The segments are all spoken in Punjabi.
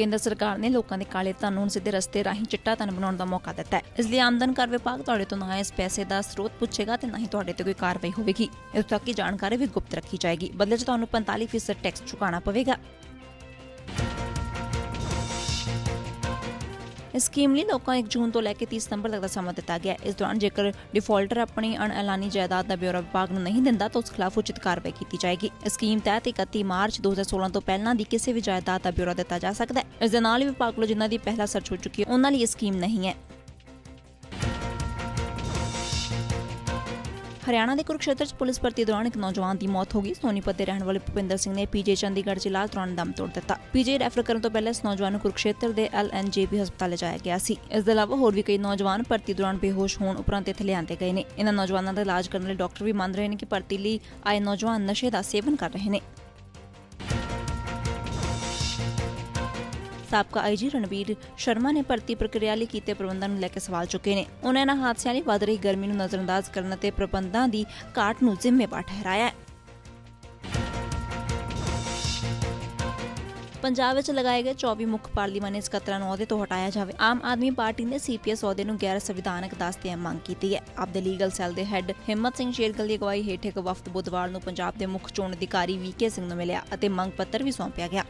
ਕੇਂਦਰ ਸਰਕਾਰ ਨੇ ਲੋਕਾਂ ਦੇ ਕਾਲੇ ਧਨ ਨੂੰ ਸਿੱਧੇ ਰਸਤੇ ਰਾਹੀਂ ਚਿੱਟਾ ਧਨ ਬਣਾਉਣ ਦਾ ਮੌਕਾ ਦਿੱਤਾ ਹੈ। ਇਸ ਲਈ ਆਮਦਨ ਕਰ ਵਿਭਾਗ ਤੁਹਾਡੇ ਤੋਂ ਨਾ ਇਸ ਪੈਸੇ ਦਾ ਸਰੋਤ ਪੁੱਛੇਗਾ ਤੇ ਨਾ ਹੀ ਤੁਹਾਡੇ ਤੇ ਕੋਈ ਕਾਰਵਾਈ ਹੋਵੇਗੀ। ਇਸ ਤੱਕ ਦੀ ਜਾਣਕਾਰੀ ਵੀ ਗੁਪਤ ਰੱਖੀ ਜਾਏਗੀ। ਬਦਲੇ 'ਚ ਤੁਹਾਨੂੰ 45% ਟੈਕਸ ਚੁਕਾਉਣਾ ਪਵੇਗਾ। ਇਸ ਸਕੀਮ ਲਈ ਲੋਕਾਂ ਨੂੰ 1 ਜੂਨ ਤੋਂ ਲੈ ਕੇ 30 ਸਤੰਬਰ ਤੱਕ ਦਾ ਸਮਾਂ ਦਿੱਤਾ ਗਿਆ। ਇਸ ਦੌਰਾਨ ਜੇਕਰ ਡਿਫਾਲਟਰ ਆਪਣੀ ਅਣਐਲਾਨੀ ਜਾਇਦਾਦ ਦਾ ਬਿਊਰੋ ਵਿਭਾਗ ਨੂੰ ਨਹੀਂ ਦਿੰਦਾ, ਤਾਂ ਉਸ ਖਿਲਾਫ ਉਚਿਤ ਕਾਰਵਾਈ ਕੀਤੀ ਜਾਏਗੀ। ਇਸ ਸਕੀਮ ਤਹਿਤ 31 ਮਾਰਚ 2016 ਤੋਂ ਪਹਿਲਾਂ ਦੀ ਕਿਸੇ ਵੀ ਜਾਇਦਾਦ ਦਾ ਬਿਊਰੋ ਦਿੱਤਾ ਜਾ ਸਕਦਾ ਹੈ। ਇਸ ਦੇ ਨਾਲ ਹੀ ਵਿਭਾਗ ਵੱਲੋਂ ਜਿਨ੍ਹਾਂ ਦੀ ਪਹਿਲਾ ਸਰਚ ਹੋ ਚੁੱਕੀ ਹੈ, ਉਹਨਾਂ ਲਈ ਇਹ ਸਕੀਮ ਨਹੀਂ ਹੈ। ਹਰਿਆਣਾ ਦੇ ਕੁਰਕਸ਼ੇਤਰ 'ਚ ਪੁਲਿਸ ਭਰਤੀ ਦੌਰਾਨ ਇੱਕ ਨੌਜਵਾਨ ਦੀ ਮੌਤ ਹੋ ਗਈ। ਸੋਨੀਪਤ ਦੇ ਰਹਿਣ ਵਾਲੇ ਭੁਪਿੰਦਰ ਸਿੰਘ ਨੇ ਪੀਜੀ ਚੰਡੀਗੜ੍ਹ 'ਚ ਇਲਾਜ ਦੌਰਾਨ ਦਮ ਤੋੜ ਦਿੱਤਾ। ਪੀਜੀ ਰੈਫਰ ਕਰਨ ਤੋਂ ਪਹਿਲਾਂ ਇਸ ਨੌਜਵਾਨ ਨੂੰ ਕੁਰਕਸ਼ੇਤਰ ਦੇ ਐਲਐਨਜੇਬੀ ਹਸਪਤਾਲ ਲਿਜਾਇਆ ਗਿਆ ਸੀ। ਇਸ ਦੇ ਇਲਾਵਾ ਹੋਰ ਵੀ ਕਈ ਨੌਜਵਾਨ ਭਰਤੀ ਦੌਰਾਨ ਬੇਹੋਸ਼ ਹੋਣ ਉਪਰੰਤ ਇੱਥੇ ਲਿਆਂਦੇ ਗਏ ਨੇ। ਇਹਨਾਂ ਨੌਜਵਾਨਾਂ ਦਾ ਇਲਾਜ ਕਰਨ ਲਈ ਡਾਕਟਰ ਵੀ ਮੰਨ ਰਹੇ ਨੇ ਕਿ ਭਰਤੀ ਲਈ ਆਏ ਨੌਜਵਾਨ ਨਸ਼ੇ ਦਾ ਸੇਵਨ ਕਰ ਰਹੇ ਨੇ। ਸਾਬਕਾ ਆਈਜੀ ਰਣਵੀਰ ਸ਼ਰਮਾ ਨੇ ਭਰਤੀ ਪ੍ਰਕਿਰਿਆ ਲਈ ਕੀਤੇ ਪ੍ਰਬੰਧਾਂ ਨੂੰ ਲੈ ਕੇ ਸਵਾਲ ਚੁੱਕੇ ਨੇ। ਉਹਨਾਂ ਇਹਨਾਂ ਹਾਦਸਿਆਂ ਲਈ ਵੱਧ ਰਹੀ ਗਰਮੀ ਨੂੰ ਨਜ਼ਰਅੰਦਾਜ਼ ਕਰਨ ਅਤੇ ਪ੍ਰਬੰਧਾਂ ਦੀ ਘਾਟ ਨੂੰ ਜ਼ਿੰਮੇਵਾਰ ਠਹਿਰਾਇਆ ਹੈ। ਪੰਜਾਬ ਵਿੱਚ ਲਗਾਏ ਗਏ 24 ਮੁੱਖ ਪਾਰਲੀਮਾਨੀ ਸਕੱਤਰਾਂ ਨੂੰ ਅਹੁਦੇ ਤੋਂ ਹਟਾਇਆ ਜਾਵੇ। ਆਮ ਆਦਮੀ ਪਾਰਟੀ ਨੇ ਸੀਪੀਐਸ ਅਹੁਦੇ ਨੂੰ ਗੈਰ ਸੰਵਿਧਾਨਕ ਦੱਸਦਿਆਂ ਮੰਗ ਕੀਤੀ ਹੈ। ਆਪਦੇ ਲੀਗਲ ਸੈੱਲ ਦੇ ਹੈੱਡ ਹਿੰਮਤ ਸਿੰਘ ਸ਼ੇਰਗਲ ਦੀ ਅਗਵਾਈ ਹੇਠ ਇੱਕ ਵਫਦ ਬੁੱਧਵਾਰ ਨੂੰ ਪੰਜਾਬ ਦੇ ਮੁੱਖ ਚੋਣ ਅਧਿਕਾਰੀ ਵੀਕੇ ਸਿੰਘ ਨੂੰ ਮਿਲਿਆ ਅਤੇ ਮੰਗ ਪੱਤਰ ਵੀ ਸੌਂਪਿਆ ਗਿਆ।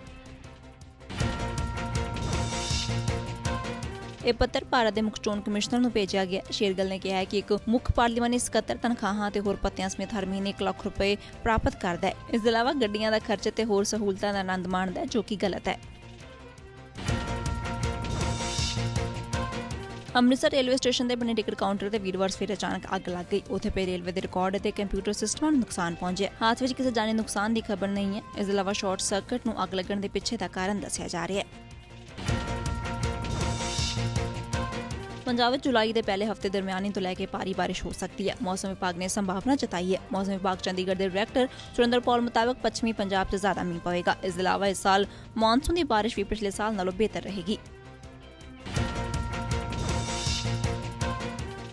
ਇਹ ਪੱਤਰ ਭਾਰਤ ਦੇ ਮੁੱਖ ਚੋਣ ਕਮਿਸ਼ਨਰ ਨੂੰ ਭੇਜਿਆ ਗਿਆ। ਸ਼ੇਰਗਲ ਨੇ ਕਿਹਾ ਹੈ ਕਿ ਇੱਕ ਮੁੱਖ ਪਾਰਲੀਮਾਨੀ ਸਕੱਤਰ ਤਨਖਾਹਾਂ ਤੇ ਹੋਰ ਪੱਤਿਆਂ ਸਮੇਤ ਹਰ ਮਹੀਨੇ 1 ਲੱਖ ਰੁਪਏ ਪ੍ਰਾਪਤ ਕਰਦਾ ਹੈ। ਇਸ ਦੇ ਇਲਾਵਾ ਗੱਡੀਆਂ ਦਾ ਖਰਚ ਤੇ ਹੋਰ ਸਹੂਲਤਾਂ ਦਾ ਆਨੰਦ ਮਾਣਦਾ ਹੈ, ਜੋ ਕਿ ਗਲਤ ਹੈ। ਅੰਮ੍ਰਿਤਸਰ ਰੇਲਵੇ ਸਟੇਸ਼ਨ ਦੇ ਬਣੇ ਟਿਕਟ ਕਾਊਂਟਰ ਤੇ ਵੀਰਵਾਰ ਸਵੇਰੇ ਅਚਾਨਕ ਅੱਗ ਲੱਗ ਗਈ। ਉੱਥੇ ਪਏ ਰੇਲਵੇ ਦੇ ਰਿਕਾਰਡ ਅਤੇ ਕੰਪਿਊਟਰ ਸਿਸਟਮਾਂ ਨੂੰ ਨੁਕਸਾਨ ਪਹੁੰਚਿਆ ਹਾਦਸੇ ਵਿੱਚ ਕਿਸੇ ਜਾਨੀ ਨੁਕਸਾਨ ਦੀ ਖਬਰ ਨਹੀਂ ਹੈ। ਇਸ ਦੇ ਇਲਾਵਾ ਸ਼ਾਰਟ ਸਰਕਟ ਨੂੰ ਅੱਗ ਲੱਗਣ ਦੇ ਪਿੱਛੇ ਦਾ ਕਾਰਨ ਦੱਸਿਆ ਜਾ ਰਿਹਾ ਹੈ। ਪੰਜਾਬ ਵਿੱਚ ਜੁਲਾਈ ਦੇ ਪਹਿਲੇ ਹਫ਼ਤੇ ਦਰਮਿਆਨੀ ਤੋਂ ਲੈ ਕੇ ਭਾਰੀ ਬਾਰਿਸ਼ ਹੋ ਸਕਦੀ ਹੈ। ਮੌਸਮ ਵਿਭਾਗ ਨੇ ਸੰਭਾਵਨਾ ਜਤਾਈ ਹੈ। ਮੌਸਮ ਵਿਭਾਗ ਚੰਡੀਗੜ੍ਹ ਦੇ ਡਾਇਰੈਕਟਰ ਸੁਰਿੰਦਰ ਪੌਲ ਮੁਤਾਬਕ ਪੱਛਮੀ ਪੰਜਾਬ 'ਚ ਜ਼ਿਆਦਾ ਮੀਂਹ ਪਵੇਗਾ। ਇਸ ਦੇ ਇਲਾਵਾ ਇਸ ਸਾਲ ਮੌਨਸੂਨ ਦੀ ਬਾਰਿਸ਼ ਵੀ ਪਿਛਲੇ ਸਾਲ ਨਾਲੋਂ ਬਿਹਤਰ ਰਹੇਗੀ।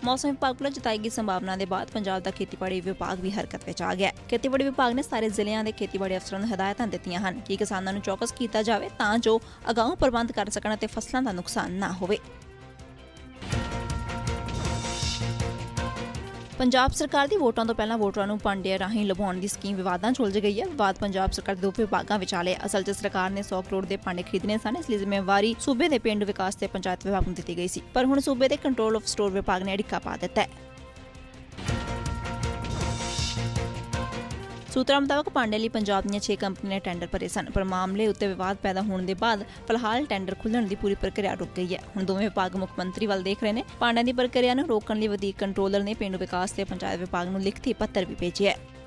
ਮੌਸਮ ਵਿਭਾਗ ਵੱਲੋਂ ਜਤਾਈ ਗਈ ਸੰਭਾਵਨਾ ਦੇ ਬਾਅਦ ਪੰਜਾਬ ਦਾ ਖੇਤੀਬਾੜੀ ਵਿਭਾਗ ਵੀ ਹਰਕਤ ਵਿੱਚ ਆ ਗਿਆ ਖੇਤੀਬਾੜੀ ਵਿਭਾਗ ਨੇ ਸਾਰੇ ਜ਼ਿਲ੍ਹਿਆਂ ਦੇ ਖੇਤੀਬਾੜੀ ਅਫਸਰਾਂ ਨੂੰ ਹਦਾਇਤਾਂ ਦਿੱਤੀਆਂ ਹਨ ਕਿ ਕਿਸਾਨਾਂ ਨੂੰ ਚੌਕਸ ਕੀਤਾ ਜਾਵੇ ਤਾਂ ਜੋ ਅਗਾਊਂ ਪ੍ਰਬੰਧ ਕਰ ਸਕਣ ਅਤੇ ਫਸਲਾਂ ਦਾ ਨੁਕਸਾਨ ਨਾ ਹੋਵੇ। ਪੰਜਾਬ ਸਰਕਾਰ ਦੀ ਵੋਟਾਂ ਤੋਂ ਪਹਿਲਾਂ ਵੋਟਰਾਂ ਨੂੰ ਪਾਂਡਿਆ ਰਾਹੀਂ ਲਵਾਉਣ ਦੀ ਸਕੀਮ ਵਿਵਾਦਾਂ 'ਚ ਉਲਝ ਗਈ ਹੈ। ਵਿਵਾਦ ਪੰਜਾਬ ਸਰਕਾਰ ਦੇ ਦੋ ਵਿਭਾਗਾਂ ਵਿਚਾਲੇ ਅਸਲ 'ਚ ਸਰਕਾਰ ਨੇ 100 ਕਰੋੜ ਦੇ ਪਾਂਡੇ ਖਰੀਦਣੇ ਸਨ। ਇਸ ਲਈ ਜ਼ਿੰਮੇਵਾਰੀ ਸੂਬੇ ਦੇ ਪਿੰਡ ਵਿਕਾਸ ਤੇ ਪੰਚਾਇਤ ਵਿਭਾਗ ਨੂੰ ਦਿੱਤੀ ਗਈ ਸੀ। ਪਰ ਹੁਣ ਸੂਬੇ ਦੇ ਕੰਟਰੋਲ ਆਫ ਸਟੋਰ ਵਿਭਾਗ ਨੇ ਅੜਿੱਕਾ ਪਾ ਦਿੱਤਾ ਹੈ। ਸੂਤਰਾਂ ਮੁਤਾਬਕ ਪਾਂਡੇ ਲਈ ਪੰਜਾਬ ਦੀਆਂ 6 ਕੰਪਨੀਆਂ ਨੇ ਟੈਂਡਰ ਭਰੇ ਸਨ, ਪਰ ਮਾਮਲੇ ਉੱਤੇ ਵਿਵਾਦ ਪੈਦਾ ਹੋਣ ਦੇ ਬਾਅਦ ਫਿਲਹਾਲ ਟੈਂਡਰ ਖੁੱਲਣ ਦੀ ਪੂਰੀ ਪ੍ਰਕਿਰਿਆ ਰੁਕ ਗਈ ਹੈ। ਹੁਣ ਦੋਵੇਂ ਵਿਭਾਗ ਮੁੱਖ ਮੰਤਰੀ ਵੱਲ ਦੇਖ ਰਹੇ ਨੇ। ਪਾਂਡਿਆਂ ਦੀ ਪ੍ਰਕਿਰਿਆ ਨੂੰ ਰੋਕਣ ਲਈ ਵਧੀਕ ਕੰਟਰੋਲਰ ਨੇ ਪਿੰਡ ਵਿਕਾਸ ਤੇ ਪੰਚਾਇਤ ਵਿਭਾਗ ਨੂੰ ਲਿਖਤੀ ਪੱਤਰ ਵੀ ਭੇਜਿਆ ਹੈ।